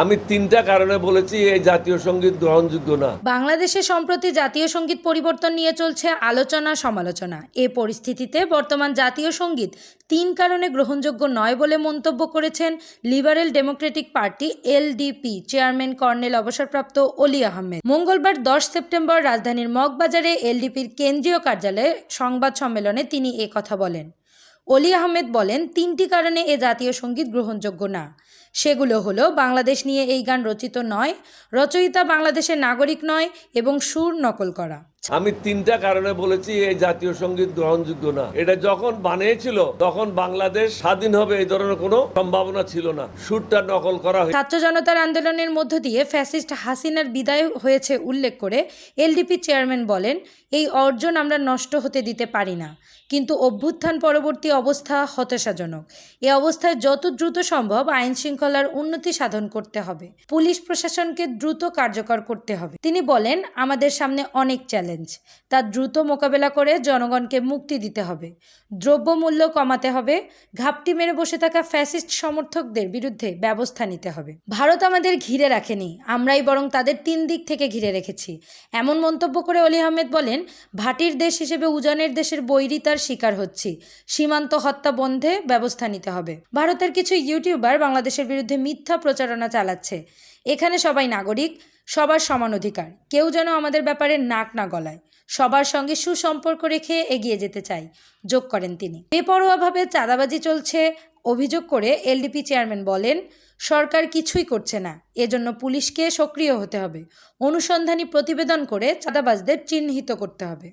আমি তিনটা কারণে বলেছি এই জাতীয় সংগীত গ্রহণযোগ্য না। বাংলাদেশে সম্প্রতি জাতীয় সংগীত পরিবর্তন নিয়ে চলছে আলোচনা সমালোচনা। এ পরিস্থিতিতে বর্তমান জাতীয় সংগীত তিন কারণে গ্রহণযোগ্য নয় বলে মন্তব্য করেছেন liberal democratic party LDP chairman colonel অবসরপ্রাপ্ত অলি আহমেদ। মঙ্গলবার দশ সেপ্টেম্বর রাজধানীর মগবাজারে এলডিপির কেন্দ্রীয় কার্যালয়ে সংবাদ সম্মেলনে তিনি এ কথা বলেন। অলি আহমেদ বলেন, তিনটি কারণে এ জাতীয় সংগীত গ্রহণযোগ্য না। সেগুলো হলো বাংলাদেশ নিয়ে এই গান রচিত নয়, রচয়িতা বাংলাদেশের নাগরিক নয় এবং সুর নকল করা। আমি তিনটা কারণে বলেছি এই জাতীয় সংগীত গ্রহণযোগ্য না। এটা যখন বানিয়েছিল, তখন বাংলাদেশ স্বাধীন হবে এই ধরনের কোনো সম্ভাবনা ছিল না। সুরটা নকল করা হয়েছে। ছাত্র জনতার আন্দোলনের মধ্য দিয়ে ফ্যাসিস্ট হাসিনার বিদায় হয়েছে উল্লেখ করে এলডিপি চেয়ারম্যান বলেন, এই অর্জন আমরা নষ্ট হতে দিতে পারি না। কিন্তু অভ্যুত্থান পরবর্তী অবস্থা হতাশাজনক। এ অবস্থায় যত দ্রুত সম্ভব আইন শৃঙ্খলার উন্নতি সাধন করতে হবে। পুলিশ প্রশাসনকে দ্রুত কার্যকর করতে হবে। তিনি বলেন, আমাদের সামনে অনেক চ্যালেঞ্জ। তা দ্রুত মোকাবেলা করে জনগণকে মুক্তি দিতে হবে। দ্রব্যমূল্য কমাতে হবে। ঘাপটি মেরে বসে থাকা ফ্যাসিস্ট সমর্থকদের বিরুদ্ধে ব্যবস্থা নিতে হবে। ভারত আমাদের ঘিরে রাখেনি। আমরাই বরং তাদের তিন দিক থেকে ঘিরে রেখেছি। এমন মন্তব্য করে অলি আহমেদ বলেন, ভাটির দেশ হিসেবে উজানের দেশের বৈরিতার শিকার হচ্ছি। সীমান্ত হত্যা বন্ধে ব্যবস্থা নিতে হবে। ভারতের কিছু ইউটিউবার বাংলাদেশের বিরুদ্ধে মিথ্যা প্রচারণা চালাচ্ছে। এখানে সবাই নাগরিক। সবার সমান অধিকার। কেউ যেন আমাদের ব্যাপারে নাক না গলায়, সবার সঙ্গে সুসম্পর্ক রেখে এগিয়ে যেতে চাই, যোগ করেন তিনি। বেপরোয়াভাবে চাঁদাবাজি চলছে, অভিযোগ করে এলডিপি চেয়ারম্যান বলেন, সরকার কিছুই করছে না, এজন্য পুলিশকে সক্রিয় হতে হবে। অনুসন্ধানী প্রতিবেদন করে চাঁদাবাজদের চিহ্নিত করতে হবে।